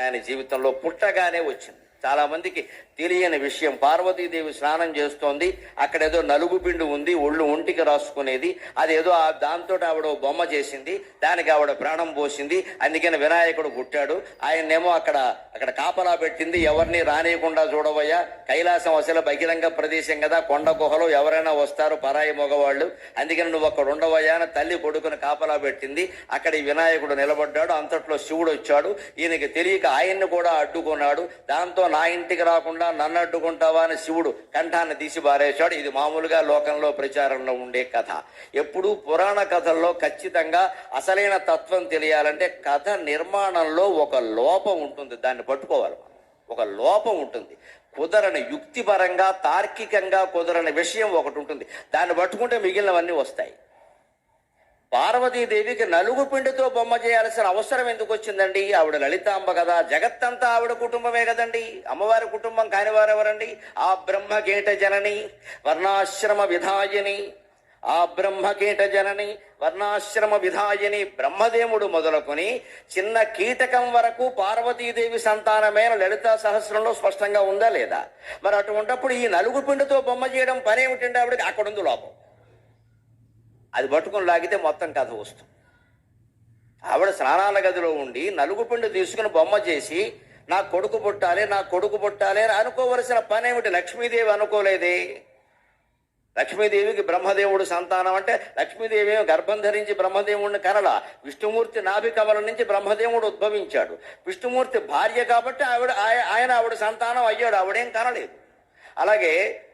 ఆయన జీవితంలో పుట్టగానే వచ్చింది. చాలా మందికి తెలియని విషయం. పార్వతీదేవి స్నానం చేస్తోంది. అక్కడ ఏదో నలుగు పిండి ఉంది ఒళ్ళు ఒంటికి రాసుకునేది. అదేదో ఆ దాంతో ఆవిడ బొమ్మ చేసింది. దానికి ఆవిడ ప్రాణం పోసింది. అందుకని వినాయకుడు పుట్టాడు. ఆయన్నేమో అక్కడ అక్కడ కాపలా పెట్టింది. ఎవరిని రానియకుండా చూడవయ్యా. కైలాసం అసలు బహిరంగ ప్రదేశం కదా. కొండ గుహలో ఎవరైనా వస్తారు పరాయి మగవాళ్ళు. అందుకని నువ్వు అక్కడ ఉండవయ్యా అని తల్లి కొడుకుని కాపలా పెట్టింది. అక్కడ ఈ వినాయకుడు నిలబడ్డాడు. అంతట్లో శివుడు వచ్చాడు. ఈయనకి తెలియక ఆయన్ని కూడా అడ్డుకున్నాడు. దాంతో నా ఇంటికి రాకుండా నన్ను అడ్డుకుంటావా అని శివుడు కంఠాన్ని తీసి బారేశాడు. ఇది మామూలుగా లోకంలో ప్రచారంలో ఉండే కథ. ఎప్పుడూ పురాణ కథల్లో ఖచ్చితంగా అసలైన తత్వం తెలియాలంటే కథ నిర్మాణంలో ఒక లోపం ఉంటుంది. దాన్ని పట్టుకోవాలి మనం. ఒక లోపం ఉంటుంది. కుదరని యుక్తిపరంగా తార్కికంగా కుదరని విషయం ఒకటి ఉంటుంది. దాన్ని పట్టుకుంటే మిగిలినవన్నీ వస్తాయి. పార్వతీదేవికి నలుగు పిండితో బొమ్మ చేయాల్సిన అవసరం ఎందుకు వచ్చిందండి ఆవిడ లలితాంబ కదా. జగత్తంతా ఆవిడ కుటుంబమే కదండి. అమ్మవారి కుటుంబం కానివారు ఎవరండి ఆ బ్రహ్మకేట జనని వర్ణాశ్రమ విధాయని. ఆ బ్రహ్మకీట జనని వర్ణాశ్రమ విధాయని బ్రహ్మదేవుడు మొదలుకొని చిన్న కీటకం వరకు పార్వతీదేవి సంతానమైన లలితా సహస్రంలో స్పష్టంగా ఉందా లేదా? మరి అటువంటప్పుడు ఈ నలుగు పిండితో బొమ్మ చేయడం పని ఏమిటంటే ఆవిడకి? అక్కడ ఉంది లోపం. అది పట్టుకుని లాగితే మొత్తం కథ వస్తుంది. ఆవిడ స్నానాల గదిలో ఉండి నలుగు పిండి తీసుకుని బొమ్మ చేసి నా కొడుకు పుట్టాలి నా కొడుకు పుట్టాలి అని అనుకోవలసిన పని ఏమిటి లక్ష్మీదేవి అనుకోలేదే. లక్ష్మీదేవికి బ్రహ్మదేవుడు సంతానం అంటే లక్ష్మీదేవి గర్భం ధరించి బ్రహ్మదేవుడిని కనల. విష్ణుమూర్తి నాభి కమల నుంచి బ్రహ్మదేవుడు ఉద్భవించాడు. విష్ణుమూర్తి భార్య కాబట్టి ఆవిడ ఆయన ఆవిడ సంతానం అయ్యాడు. ఆవిడేం కనలేదు. అలాగే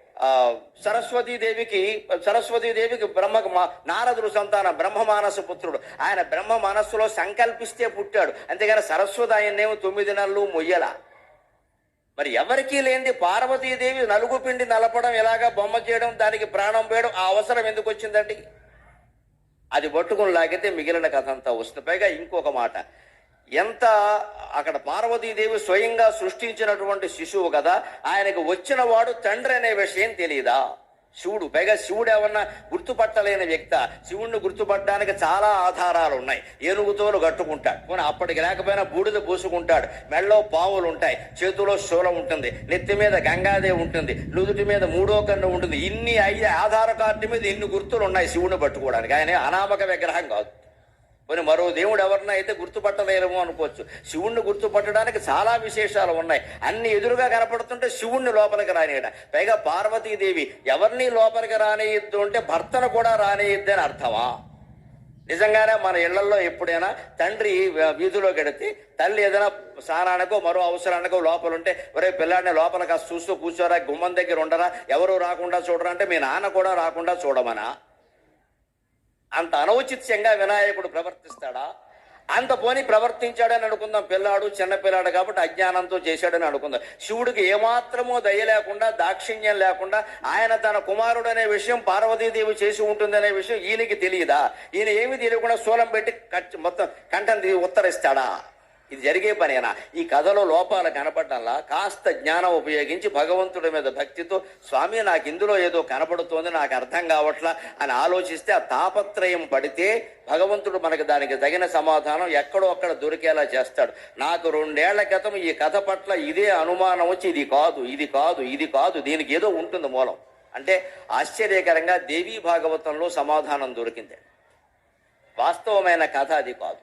సరస్వతీదేవికి సరస్వతీదేవికి బ్రహ్మ మా- నారదుడు సంతానం బ్రహ్మ మానస పుత్రుడు. ఆయన బ్రహ్మ మనస్సులో సంకల్పిస్తే పుట్టాడు. అంతేగాని సరస్వతి ఆయన్నేమో తొమ్మిది నెలలు మొయ్యల. మరి ఎవరికీ లేనిది పార్వతీదేవి నలుగు పిండి నలపడం ఎలాగా బొమ్మ చేయడం దానికి ప్రాణం పోయడం ఆ అవసరం ఎందుకు వచ్చిందండి? అది పట్టుకుని లాగితే మిగిలిన కథ అంతా వస్తుంది. పైగా ఇంకొక మాట. ఎంత అక్కడ పార్వతీదేవి స్వయంగా సృష్టించినటువంటి శిశువు కదా ఆయనకు వచ్చిన వాడు తండ్రి అనే విషయం తెలియదా శివుడు పైగా శివుడు ఏమన్నా గుర్తుపట్టలేని వ్యక్త. శివుణ్ణి గుర్తుపట్టడానికి చాలా ఆధారాలు ఉన్నాయి. ఏనుగుతోలు కట్టుకుంటాడు. కానీ అప్పటికి లేకపోయినా బూడిద పూసుకుంటాడు. మెళ్ళలో పావులు ఉంటాయి. చేతిలో శూలం ఉంటుంది. నెత్తి మీద గంగాదేవి ఉంటుంది. నుదుటి మీద మూడో కన్ను ఉంటుంది. ఇన్ని ఐదు ఆధార కార్డు మీద ఇన్ని గుర్తులు ఉన్నాయి శివుని పట్టుకోవడానికి? ఆయన అనామక విగ్రహం కాదు. మరి మరో దేవుడు ఎవరినైతే అయితే గుర్తుపట్టలేరేమో అనుకోవచ్చు. శివుణ్ణి గుర్తుపట్టడానికి చాలా విశేషాలు ఉన్నాయి. అన్ని ఎదురుగా కనపడుతుంటే శివుణ్ణి లోపలికి రానియట. పైగా పార్వతీదేవి ఎవరిని లోపలికి రానియద్దు అంటే భర్తను కూడా రానియద్దు అని అర్థమా? నిజంగానే మన ఇళ్ళలో ఎప్పుడైనా తండ్రి వీధిలో గడితే తల్లి ఏదైనా స్నానానికో మరో అవసరానికో లోపల ఉంటే ఒరే పిల్లాడిని లోపల కాస్త చూస్తూ కూర్చోరా గుమ్మం దగ్గర ఉండరా ఎవరు రాకుండా చూడరా అంటే మీ నాన్న కూడా రాకుండా చూడమనా? అంత అనౌచిత్యంగా వినాయకుడు ప్రవర్తిస్తాడా? అంత పోని ప్రవర్తించాడని అనుకుందాం పిల్లాడు చిన్న పిల్లాడు కాబట్టి అజ్ఞానంతో చేశాడని అనుకుందాం. శివుడికి ఏమాత్రమో దయ లేకుండా దాక్షిణ్యం లేకుండా ఆయన తన కుమారుడు అనే విషయం పార్వతీదేవి చేసి ఉంటుందనే విషయం ఈయనకి తెలియదా? ఈయన ఏమి తెలియకుండా శూలం పెట్టి మొత్తం కంఠం తీ- ఉత్తరిస్తాడా? ఇది జరిగే పనేనా? ఈ కథలో లోపాలు కనపడటంలా కాస్త జ్ఞానం ఉపయోగించి భగవంతుడి మీద భక్తితో స్వామి నాకు ఇందులో ఏదో కనపడుతోంది నాకు అర్థం కావట్లా అని ఆలోచిస్తే ఆ తాపత్రయం పడితే భగవంతుడు మనకు దానికి తగిన సమాధానం ఎక్కడో అక్కడ దొరికేలా చేస్తాడు. నాకు రెండేళ్ళ క్రితం ఈ కథ పట్ల ఇదే అనుమానం వచ్చి ఇది కాదు ఇది కాదు ఇది కాదు దీనికి ఏదో ఉంటుంది మూలం. అంటే ఆశ్చర్యకరంగా దేవీ భాగవతంలో సమాధానం దొరికింది. వాస్తవమైన కథ అది కాదు.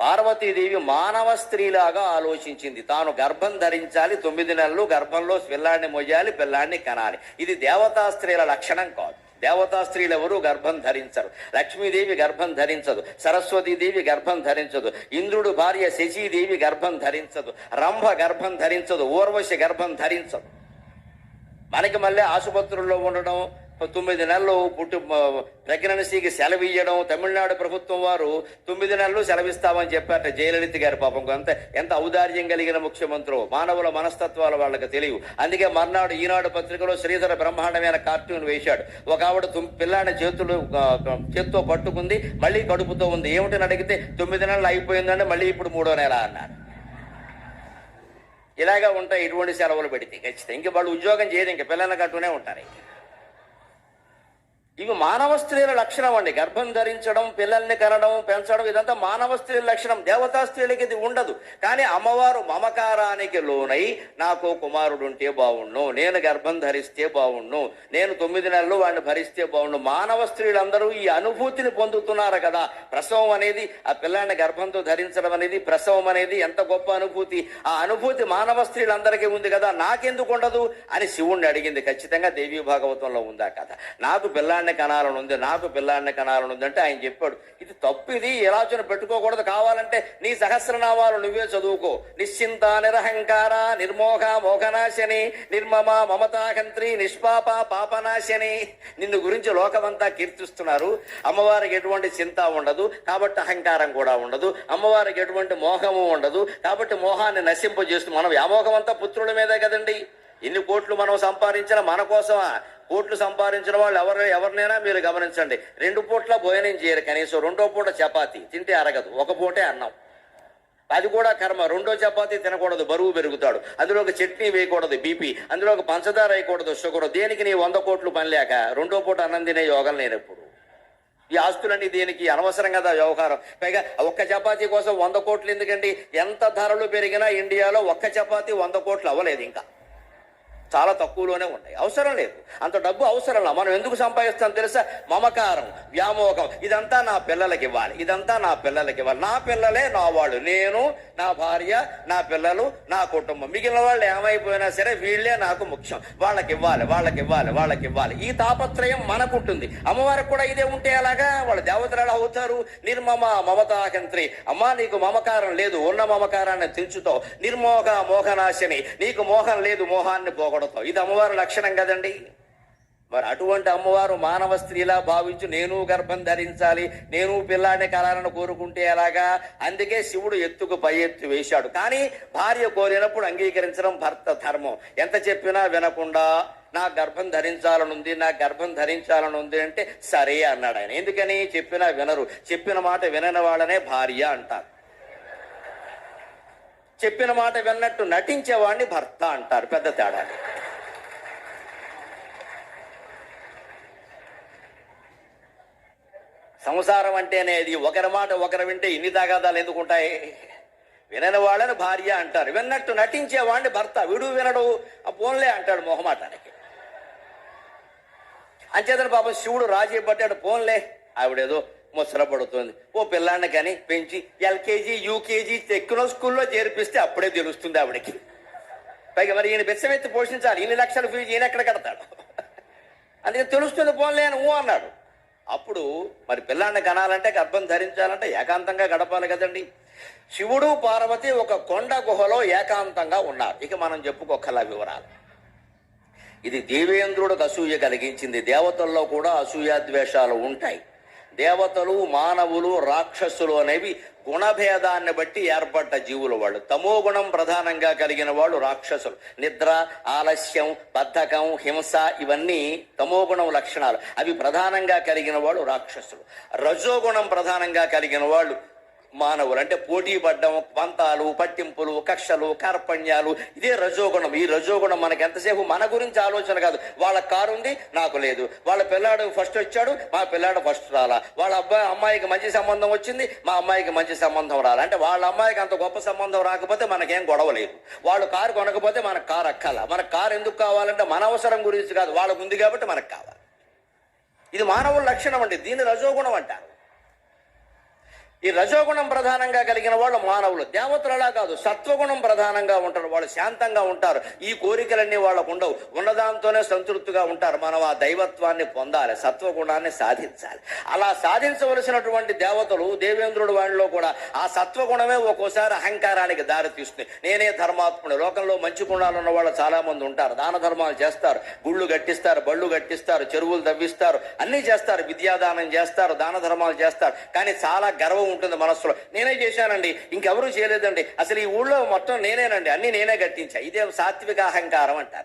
పార్వతీదేవి మానవ స్త్రీలాగా ఆలోచించింది. తాను గర్భం ధరించాలి తొమ్మిది నెలలు గర్భంలో పిల్లాన్ని మొయ్యాలి పిల్లాన్ని కనాలి. ఇది దేవతా స్త్రీల లక్షణం కాదు. దేవతా స్త్రీలు ఎవరు గర్భం ధరించరు. లక్ష్మీదేవి గర్భం ధరించదు. సరస్వతీదేవి గర్భం ధరించదు. ఇంద్రుడు భార్య శశీదేవి గర్భం ధరించదు. రంభ గర్భం ధరించదు. ఊర్వశి గర్భం ధరించదు. మనకి మళ్ళీ ఆసుపత్రుల్లో ఉండడం తొమ్మిది నెలలు పుట్టు ప్రెగ్నెన్సీకి సెలవు ఇవ్వడం తమిళనాడు ప్రభుత్వం వారు తొమ్మిది నెలలు సెలవిస్తామని చెప్పారట జయలలిత గారి పాపం. అంత ఎంత ఔదార్యం కలిగిన ముఖ్యమంత్రులు మానవుల మనస్తత్వాలు వాళ్ళకి తెలియవు. అందుకే మర్నాడు ఈనాడు పత్రికలో శ్రీధర బ్రహ్మాండమైన కార్టూన్ వేశాడు. ఒక ఆవిడ తుమ్- పిల్లాడి చేతులు చేత్తో పట్టుకుంది మళ్ళీ కడుపుతో ఉంది. ఏమిటని అడిగితే తొమ్మిది నెలలు అయిపోయిందంటే మళ్ళీ ఇప్పుడు మూడో నెల అన్నారు. ఇలాగా ఉంటాయి ఇటువంటి సెలవులు పెడితే. ఖచ్చితంగా. ఇంక వాళ్ళు ఉద్యోగం చేయదు ఇంక పిల్లల కట్టునే ఉంటారు ఇంక. ఇవి మానవ స్త్రీల లక్షణం అండి. గర్భం ధరించడం పిల్లల్ని కనడం పెంచడం ఇదంతా మానవ స్త్రీల లక్షణం. దేవతా స్త్రీలకి ఇది ఉండదు. కానీ అమ్మవారు మమకారానికి లోనై నాకు కుమారుడు ఉంటే బాగుండు నేను గర్భం ధరిస్తే బాగుండు నేను తొమ్మిది నెలలు వాడిని భరిస్తే బాగుండు మానవ స్త్రీలందరూ ఈ అనుభూతిని పొందుతున్నారు కదా. ప్రసవం అనేది ఆ పిల్లాన్ని గర్భంతో ధరించడం అనేది ప్రసవం అనేది ఎంత గొప్ప అనుభూతి. ఆ అనుభూతి మానవ స్త్రీలందరికీ ఉంది కదా. నాకెందుకు ఉండదు? అని శివుణ్ణి అడిగింది. ఖచ్చితంగా దేవీ భాగవతంలో ఉందా కథ. నాకు పిల్లాన్ని కనాలని ఉంది నాకు పిల్లాడిని కనాలని ఉంది అంటే ఆయన చెప్పాడు. ఇది తప్పు ఇది ఎలాచన పెట్టుకోకూడదు కావాలంటే నీ సహస్రనామాలు నువ్వే చదువుకో. నిశ్చింత నిరహంకార నిర్మోహ మోహనాశని నిర్మమ మమతాకంత్రి నిష్పాప పాపనాశని. నిన్ను గురించి లోకమంతా కీర్తిస్తున్నారు. అమ్మవారికి ఎటువంటి చింత ఉండదు కాబట్టి అహంకారం కూడా ఉండదు. అమ్మవారికి ఎటువంటి మోహము ఉండదు కాబట్టి మోహాన్ని నశింపజేస్తూ మనం వ్యామోహం అంతా పుత్రుల మీదే కదండి. ఎన్ని కోట్లు మనం సంపాదించిన మన కోసమా? కోట్లు సంపాదించిన వాళ్ళు ఎవరు ఎవరినైనా మీరు గమనించండి. రెండు పూట్ల భోజనం చేయరు కనీసం రెండో పూట చపాతి. తింటే అరగదు. ఒక పూటే అన్నం. అది కూడా కర్మ. రెండో చపాతీ తినకూడదు. బరువు పెరుగుతాడు. అందులో ఒక చట్నీ వేయకూడదు బీపీ అందులో ఒక పంచదార వేయకూడదు షుగర్. దేనికి నీ వంద కోట్లు పనిలేక రెండో పూట అన్నం తినే యోగం లేనప్పుడు ఈ ఆస్తులన్నీ దేనికి? అనవసరం కదా వ్యవహారం. పైగా ఒక్క చపాతీ కోసం వంద కోట్లు ఎందుకండి? ఎంత ధరలు పెరిగినా ఇండియాలో ఒక్క చపాతీ వంద కోట్లు అవ్వలేదు ఇంకా. చాలా తక్కువలోనే ఉన్నాయి. అవసరం లేదు. అంత డబ్బు అవసరం లేదు మనం ఎందుకు సంపాదిస్తాం తెలుసా? మమకారం వ్యామోహం. ఇదంతా నా పిల్లలకి ఇవ్వాలి. ఇదంతా నా పిల్లలకి ఇవ్వాలి. నా పిల్లలే నా వాళ్ళు. నేను నా భార్య నా పిల్లలు నా కుటుంబం. మిగిలిన వాళ్ళు ఏమైపోయినా సరే వీళ్ళే నాకు ముఖ్యం. వాళ్ళకి ఇవ్వాలి వాళ్ళకి ఇవ్వాలి వాళ్ళకి ఇవ్వాలి. ఈ తాపత్రయం మనకుంటుంది. అమ్మవారికి కూడా ఇదే ఉంటే అలాగా వాళ్ళు దేవతలు అవుతారు. నిర్మమ మమతాకంత్రి అమ్మా నీకు మమకారం లేదు. ఉన్న మమకారాన్ని తెంచుతావు. నిర్మోహ మోహనాశని. నీకు మోహం లేదు. మోహాన్ని పోగ కొడతాం ఇది అమ్మవారి లక్షణం కదండి. మరి అటువంటి అమ్మవారు మానవ స్త్రీలా భావించి నేను గర్భం ధరించాలి నేను పిల్లాడిని కలాలను కోరుకుంటే ఎలాగా? అందుకే శివుడు ఎత్తుకు పై ఎత్తు వేశాడు. కానీ భార్య కోరినప్పుడు అంగీకరించడం భర్త ధర్మం. ఎంత చెప్పినా వినకుండా నా గర్భం ధరించాలనుంది నా గర్భం ధరించాలనుంది అంటే సరే అన్నాడు ఆయన. ఎందుకని చెప్పినా వినరు. చెప్పిన మాట వినని వాళ్ళనే భార్య అంటారు. చెప్పిన మాట విన్నట్టు నటించేవాడిని భర్త అంటారు పెద్ద తేడా సంసారం అంటేనే ఇది ఒకరి మాట ఒకరు వింటే ఇన్ని తగాదాలు ఎందుకుంటాయి వినని వాళ్ళని భార్య అంటారు. విన్నట్టు నటించేవాడిని భర్త విడు వినడు ఆ పోన్లే అంటాడు మొహమాటానికి అంచేతన పాపం శివుడు రాజీ పట్టాడు పోన్లే. ఆవిడేదో ముసలపడుతుంది ఓ పిల్లాన్ని కానీ పెంచి ఎల్కేజీ యూకేజీ టెక్నో స్కూల్లో చేర్పిస్తే అప్పుడే తెలుస్తుంది ఆవిడకి. పైగా మరి ఈయన బెచ్చమెత్తి పోషించాలి. ఇన్ని లక్షల ఫీజు ఈయన ఎక్కడ కడతాడు? అందుకని తెలుస్తుంది పోన్లే అని ఊ అన్నాడు. అప్పుడు మరి పిల్లాన్ని కనాలంటే గర్భం ధరించాలంటే ఏకాంతంగా గడపాలి కదండి. శివుడు పార్వతి ఒక కొండ గుహలో ఏకాంతంగా ఉన్నారు. ఇక మనం చెప్పుకోకల వివరాలు. ఇది దేవేంద్రుడికి అసూయ కలిగించింది. దేవతల్లో కూడా అసూయ ద్వేషాలు ఉంటాయి. దేవతలు మానవులు రాక్షసులు అనేవి గుణభేదాన్ని బట్టి ఏర్పడ్డ జీవులు వాళ్ళు. తమో గుణం ప్రధానంగా కలిగిన వాళ్ళు రాక్షసులు. నిద్ర ఆలస్యం బద్ధకం హింస ఇవన్నీ తమో గుణం లక్షణాలు. అవి ప్రధానంగా కలిగిన వాళ్ళు రాక్షసులు. రజోగుణం ప్రధానంగా కలిగిన వాళ్ళు మానవులు అంటే పోటీ పడ్డం పంతాలు పట్టింపులు కక్షలు కార్పణ్యాలు ఇదే రజోగుణం. ఈ రజోగుణం మనకి ఎంతసేపు? మన గురించి ఆలోచన కాదు. వాళ్ళ కారు ఉంది నాకు లేదు. వాళ్ళ పిల్లాడు ఫస్ట్ వచ్చాడు మా పిల్లాడు ఫస్ట్ రాలా. వాళ్ళ అబ్బాయి అమ్మాయికి మంచి సంబంధం వచ్చింది మా అమ్మాయికి మంచి సంబంధం రాలా. అంటే వాళ్ళ అమ్మాయికి అంత గొప్ప సంబంధం రాకపోతే మనకేం గొడవ లేదు. వాళ్ళు కారు కొనకపోతే మనకు కారు అక్కాల. మన కారు ఎందుకు కావాలంటే మన అవసరం గురించి కాదు. వాళ్ళకు ఉంది కాబట్టి మనకు కావాలి. ఇది మానవుల లక్షణం అండి. దీని రజోగుణం అంటారు. ఈ రజోగుణం ప్రధానంగా కలిగిన వాళ్ళు మానవులు. దేవతలు అలా కాదు సత్వగుణం ప్రధానంగా ఉంటారు. వాళ్ళు శాంతంగా ఉంటారు. ఈ కోరికలన్నీ వాళ్ళకు ఉండవు. ఉన్నదాంతోనే సంతృప్తిగా ఉంటారు. మనం ఆ దైవత్వాన్ని పొందాలి సత్వగుణాన్ని సాధించాలి. అలా సాధించవలసినటువంటి దేవతలు దేవేంద్రుడు వాడిలో కూడా ఆ సత్వగుణమే ఒక్కోసారి అహంకారానికి దారి తీస్తుంది. నేనే ధర్మాత్ముడు లోకంలో మంచి గుణాలు ఉన్న వాళ్ళు చాలా మంది ఉంటారు. దాన ధర్మాలు చేస్తారు. గుళ్ళు కట్టిస్తారు బళ్ళు కట్టిస్తారు చెరువులు తవ్విస్తారు. అన్నీ చేస్తారు. విద్యాదానం చేస్తారు దాన ధర్మాలు చేస్తారు. కానీ చాలా గర్వం ఉంటుంది మనస్సులో. నేనే చేశానండి. ఇంకెవరూ చేయలేదండి. అసలు ఈ ఊళ్ళో మొత్తం నేనేనండి. అన్ని నేనే కట్టించా ఇదే సాత్విక అహంకారం అంటారు.